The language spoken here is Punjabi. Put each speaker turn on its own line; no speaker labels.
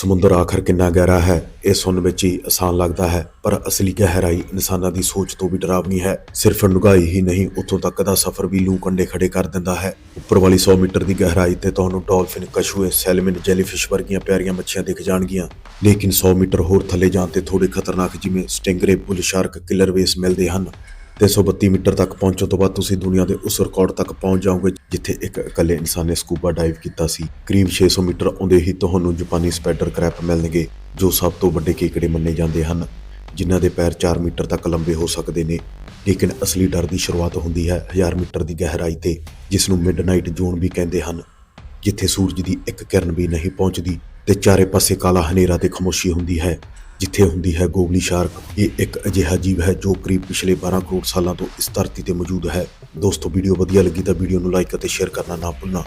ਸਮੁੰਦਰ ਆਖਰ ਕਿੰਨਾ ਗਹਿਰਾ ਹੈ, ਇਹ ਸੁਣਨ ਵਿੱਚ ਹੀ ਆਸਾਨ ਲੱਗਦਾ ਹੈ, ਪਰ ਅਸਲੀ ਗਹਿਰਾਈ ਇਨਸਾਨਾਂ ਦੀ ਸੋਚ ਤੋਂ ਵੀ ਡਰਾਵਨੀ ਹੈ। ਸਿਰਫ ਡੂੰਘਾਈ ਹੀ ਨਹੀਂ, ਉੱਥੋਂ ਤੱਕ ਦਾ ਸਫ਼ਰ ਵੀ ਲੂ ਕੰਡੇ ਖੜੇ ਕਰ ਦਿੰਦਾ ਹੈ। ਉੱਪਰ ਵਾਲੀ 100 ਮੀਟਰ ਦੀ ਗਹਿਰਾਈ ਤੇ ਤੁਹਾਨੂੰ ਡਾਲਫਿਨ, ਕਛੂਏ, ਸੈਲਮਨ, ਜੈਲੀਫਿਸ਼ ਵਰਗੀਆਂ ਪਿਆਰੀਆਂ ਮੱਛੀਆਂ ਦਿਖ ਜਾਣਗੀਆਂ। ਲੇਕਿਨ 100 ਮੀਟਰ ਹੋਰ ਥੱਲੇ ਜਾਣ ਤੇ ਥੋੜੇ ਖਤਰਨਾਕ ਜਿਵੇਂ ਸਟਿੰਗਰੇ ਪੁਲ ਸ਼ਾਰਕ ਕਿਲਰ ਵੇਸ ਮਿਲਦੇ ਹਨ। 332 ਮੀਟਰ ਤੱਕ ਪਹੁੰਚਣ ਤੋਂ ਬਾਅਦ ਤੁਸੀਂ ਦੁਨੀਆ ਦੇ ਉਸ ਰਿਕਾਰਡ ਤੱਕ ਪਹੁੰਚ ਜਾਓਗੇ, ਜਿੱਥੇ ਇੱਕ ਇਕੱਲੇ ਇਨਸਾਨ ਨੇ ਸਕੂਬਾ ਡਾਈਵ ਕੀਤਾ ਸੀ। ਕਰੀਬ 600 ਮੀਟਰ ਆਉਂਦੇ ਹੀ ਤੁਹਾਨੂੰ ਜਾਪਾਨੀ ਸਪੈਡਰ ਕ੍ਰੈਪ ਮਿਲਣਗੇ, ਜੋ ਸਭ ਤੋਂ ਵੱਡੇ ਕੇਕੜੇ ਮੰਨੇ ਜਾਂਦੇ ਹਨ, ਜਿਨ੍ਹਾਂ ਦੇ ਪੈਰ 4 ਮੀਟਰ ਤੱਕ ਲੰਬੇ ਹੋ ਸਕਦੇ ਨੇ। ਲੇਕਿਨ ਅਸਲੀ ਡਰ ਦੀ ਸ਼ੁਰੂਆਤ ਹੁੰਦੀ ਹੈ 1000 ਮੀਟਰ ਦੀ ਗਹਿਰਾਈ ਤੇ, ਜਿਸ ਨੂੰ ਮਿਡਨਾਈਟ ਜ਼ੋਨ ਵੀ ਕਹਿੰਦੇ ਹਨ, ਜਿੱਥੇ ਸੂਰਜ ਦੀ ਇੱਕ ਕਿਰਨ ਵੀ ਨਹੀਂ ਪਹੁੰਚਦੀ ਤੇ ਚਾਰੇ ਪਾਸੇ ਕਾਲਾ ਹਨੇਰਾ ਤੇ ਖਾਮੋਸ਼ੀ ਹੁੰਦੀ ਹੈ। ਜਿੱਥੇ ਹੁੰਦੀ ਹੈ ਗੋਗਲੀ ਸ਼ਾਰਕ। ਇਹ ਇੱਕ ਅਜਿਹਾ ਜੀਵ ਹੈ ਜੋ ਕਰੀਬ ਪਿਛਲੇ 12 ਕਰੋੜ ਸਾਲਾਂ ਤੋਂ ਇਸ ਧਰਤੀ ਤੇ ਮੌਜੂਦ ਹੈ। ਦੋਸਤੋ, ਵੀਡੀਓ ਵਧੀਆ ਲੱਗੀ ਤਾਂ ਵੀਡੀਓ ਨੂੰ ਲਾਈਕ ਅਤੇ ਸ਼ੇਅਰ ਕਰਨਾ ਨਾ ਭੁੱਲਣਾ।